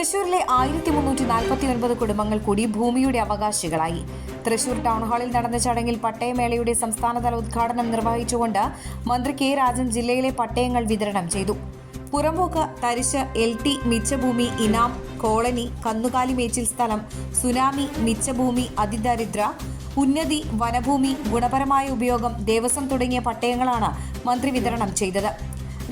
തൃശൂരിലെ ആയിരത്തി മുന്നൂറ്റി നാൽപ്പത്തി ഒൻപത് കുടുംബങ്ങൾ കൂടി ഭൂമിയുടെ അവകാശികളായി. തൃശൂർ ടൗൺ ഹാളിൽ നടന്ന ചടങ്ങിൽ പട്ടയമേളയുടെ സംസ്ഥാനതല ഉദ്ഘാടനം നിർവഹിച്ചുകൊണ്ട് മന്ത്രി കെ രാജൻ ജില്ലയിലെ പട്ടയങ്ങൾ വിതരണം ചെയ്തു. പുറമ്പോക്ക് തരിശ് എൽ ടി മിച്ചഭൂമി ഇനാം കോളനി കന്നുകാലി മേച്ചിൽ സ്ഥലം സുനാമി മിച്ചഭൂമി അതിദരിദ്ര ഉന്നതി വനഭൂമി ഗുണപരമായ ഉപയോഗം ദേവസ്വം തുടങ്ങിയ പട്ടയങ്ങളാണ് മന്ത്രി വിതരണം ചെയ്തത്.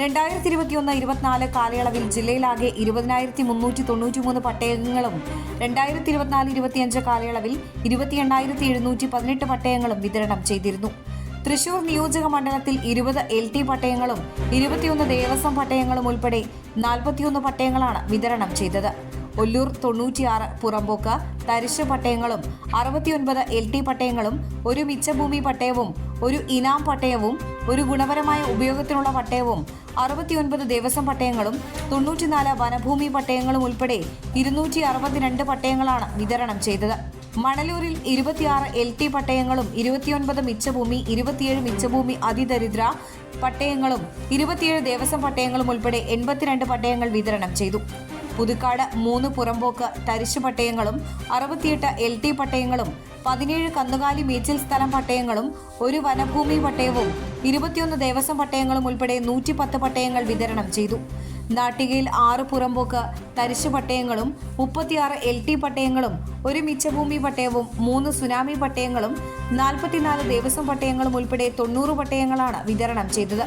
രണ്ടായിരത്തി ഇരുപത്തിയൊന്ന് ഇരുപത്തിനാല് കാലയളവിൽ ജില്ലയിലാകെ ഇരുപതിനായിരത്തി മുന്നൂറ്റി തൊണ്ണൂറ്റി മൂന്ന് പട്ടയങ്ങളും രണ്ടായിരത്തി ഇരുപത്തിനാല് ഇരുപത്തിയഞ്ച് കാലയളവിൽ ഇരുപത്തി എണ്ണായിരത്തി എഴുന്നൂറ്റി പതിനെട്ട് പട്ടയങ്ങളും വിതരണം ചെയ്തിരുന്നു. തൃശൂർ നിയോജക മണ്ഡലത്തിൽ ഇരുപത് എൽ ടി പട്ടയങ്ങളും ഇരുപത്തിയൊന്ന് ദേവസ്വം പട്ടയങ്ങളും ഉൾപ്പെടെ നാൽപ്പത്തിയൊന്ന് പട്ടയങ്ങളാണ് വിതരണം ചെയ്തത്. ഒല്ലൂർ തൊണ്ണൂറ്റിയാറ് പുറമ്പോക്ക് തരിശ് പട്ടയങ്ങളും അറുപത്തിയൊൻപത് എൽ ടി പട്ടയങ്ങളും ഒരു മിച്ചഭൂമി പട്ടയവും ഒരു ഇനാം പട്ടയവും ഒരു ഗുണപരമായ ഉപയോഗത്തിനുള്ള പട്ടയവും അറുപത്തിയൊൻപത് ദേവസ്വം പട്ടയങ്ങളും തൊണ്ണൂറ്റിനാല് വനഭൂമി പട്ടയങ്ങളും ഉൾപ്പെടെ ഇരുന്നൂറ്റി അറുപത്തിരണ്ട് പട്ടയങ്ങളാണ് വിതരണം ചെയ്തത്. മണലൂരിൽ ഇരുപത്തിയാറ് എൽ ടി പട്ടയങ്ങളും ഇരുപത്തിയൊൻപത് മിച്ചഭൂമി ഇരുപത്തിയേഴ് മിച്ചഭൂമി അതിദരിദ്ര പട്ടയങ്ങളും ഇരുപത്തിയേഴ് ദേവസ്വം പട്ടയങ്ങളും ഉൾപ്പെടെ എൺപത്തിരണ്ട് പട്ടയങ്ങൾ വിതരണം ചെയ്തു. പുതുക്കാട് മൂന്ന് പുറമ്പോക്ക് തരിശു പട്ടയങ്ങളും അറുപത്തിയെട്ട് എൽ ടി പട്ടയങ്ങളും പതിനേഴ് കന്നുകാലി മേച്ചിൽ സ്ഥലം പട്ടയങ്ങളും ഒരു വനഭൂമി പട്ടയവും ഇരുപത്തിയൊന്ന് ദേവസ്വം പട്ടയങ്ങളും ഉൾപ്പെടെ നൂറ്റി പത്ത് പട്ടയങ്ങൾ വിതരണം ചെയ്തു. നാട്ടികയിൽ ആറ് പുറമ്പോക്ക് തരിശു പട്ടയങ്ങളും മുപ്പത്തിയാറ് എൽ ടി പട്ടയങ്ങളും ഒരു മിച്ചഭൂമി പട്ടയവും മൂന്ന് സുനാമി പട്ടയങ്ങളും നാൽപ്പത്തിനാല് ദേവസ്വം പട്ടയങ്ങളും ഉൾപ്പെടെ തൊണ്ണൂറ് പട്ടയങ്ങളാണ് വിതരണം ചെയ്തത്.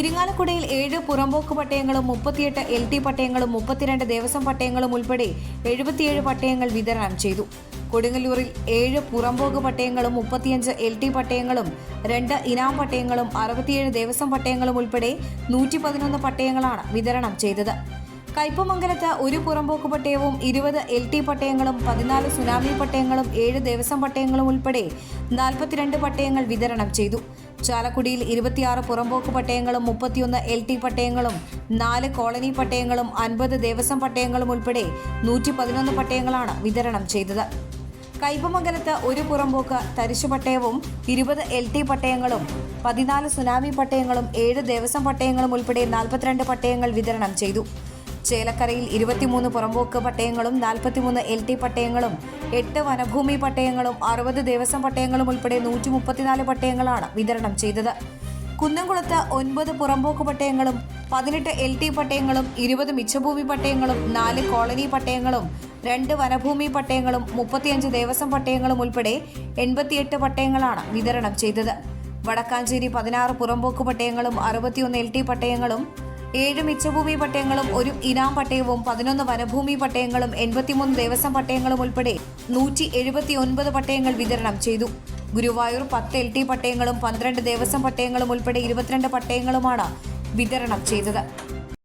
ഇരിങ്ങാലക്കുടയിൽ ഏഴ് പുറമ്പോക്ക് പട്ടയങ്ങളും മുപ്പത്തിയെട്ട് എൽ ടി പട്ടയങ്ങളും മുപ്പത്തിരണ്ട് ദേവസ്വം പട്ടയങ്ങളും ഉൾപ്പെടെ എഴുപത്തിയേഴ് പട്ടയങ്ങൾ വിതരണം ചെയ്തു. കൊടുങ്ങല്ലൂരിൽ ഏഴ് പുറംപോക്ക് പട്ടയങ്ങളും മുപ്പത്തിയഞ്ച് എൽ ടി പട്ടയങ്ങളും രണ്ട് ഇനാം പട്ടയങ്ങളും അറുപത്തിയേഴ് ദേവസ്വം പട്ടയങ്ങളും ഉൾപ്പെടെ നൂറ്റി പതിനൊന്ന് പട്ടയങ്ങളാണ് വിതരണം ചെയ്തത്. കയ്പമംഗലത്ത് ഒരു പുറംപോക്ക് പട്ടയവും ഇരുപത് എൽ ടി പട്ടയങ്ങളും പതിനാല് സുനാമി പട്ടയങ്ങളും ഏഴ് ദേവസ്വം പട്ടയങ്ങളും ഉൾപ്പെടെ നാൽപ്പത്തിരണ്ട് പട്ടയങ്ങൾ വിതരണം ചെയ്തു. ചാലക്കുടിയിൽ ഇരുപത്തിയാറ് പുറംപോക്ക് പട്ടയങ്ങളും മുപ്പത്തിയൊന്ന് എൽ ടി പട്ടയങ്ങളും നാല് കോളനി പട്ടയങ്ങളും അൻപത് ദേവസ്വം പട്ടയങ്ങളും ഉൾപ്പെടെ നൂറ്റി പട്ടയങ്ങളാണ് വിതരണം ചെയ്തത്. കയ്പമംഗലത്ത് ഒരു പുറമ്പോക്ക് തരിശു പട്ടയവും ഇരുപത് എൽ ടി പട്ടയങ്ങളും പതിനാല് സുനാമി പട്ടയങ്ങളും ഏഴ് ദേവസ്വം പട്ടയങ്ങളും ഉൾപ്പെടെ നാൽപ്പത്തിരണ്ട് പട്ടയങ്ങൾ വിതരണം ചെയ്തു. ചേലക്കരയിൽ ഇരുപത്തിമൂന്ന് പുറമ്പോക്ക് പട്ടയങ്ങളും നാൽപ്പത്തിമൂന്ന് എൽ ടി പട്ടയങ്ങളും എട്ട് വനഭൂമി പട്ടയങ്ങളും അറുപത് ദേവസ്വം പട്ടയങ്ങളും ഉൾപ്പെടെ നൂറ്റി മുപ്പത്തിനാല് പട്ടയങ്ങളാണ് വിതരണം ചെയ്തത്. കുന്നംകുളത്ത് ഒൻപത് പുറമ്പോക്ക് പട്ടയങ്ങളും പതിനെട്ട് എൽ ടി പട്ടയങ്ങളും ഇരുപത് മിച്ചഭൂമി പട്ടയങ്ങളും നാല് കോളനി പട്ടയങ്ങളും രണ്ട് വനഭൂമി പട്ടയങ്ങളും മുപ്പത്തിയഞ്ച് ദേവസ്വം പട്ടയങ്ങളും ഉൾപ്പെടെ എൺപത്തിയെട്ട് പട്ടയങ്ങളാണ് വിതരണം ചെയ്തത്. വടക്കാഞ്ചേരി പതിനാറ് പുറമ്പോക്ക് പട്ടയങ്ങളും അറുപത്തിയൊന്ന് എൽ ടി പട്ടയങ്ങളും ഏഴ് മിച്ചഭൂമി പട്ടയങ്ങളും ഒരു ഇനാം പട്ടയവും പതിനൊന്ന് വനഭൂമി പട്ടയങ്ങളും എൺപത്തിമൂന്ന് ദേവസ്വം പട്ടയങ്ങളും ഉൾപ്പെടെ നൂറ്റി എഴുപത്തി ഒൻപത് പട്ടയങ്ങൾ വിതരണം ചെയ്തു. ഗുരുവായൂർ പത്ത് എൽ ടി പട്ടയങ്ങളും പന്ത്രണ്ട് ദേവസ്വം പട്ടയങ്ങളും ഉൾപ്പെടെ ഇരുപത്തിരണ്ട് പട്ടയങ്ങളുമാണ് വിതരണം ചെയ്തത്.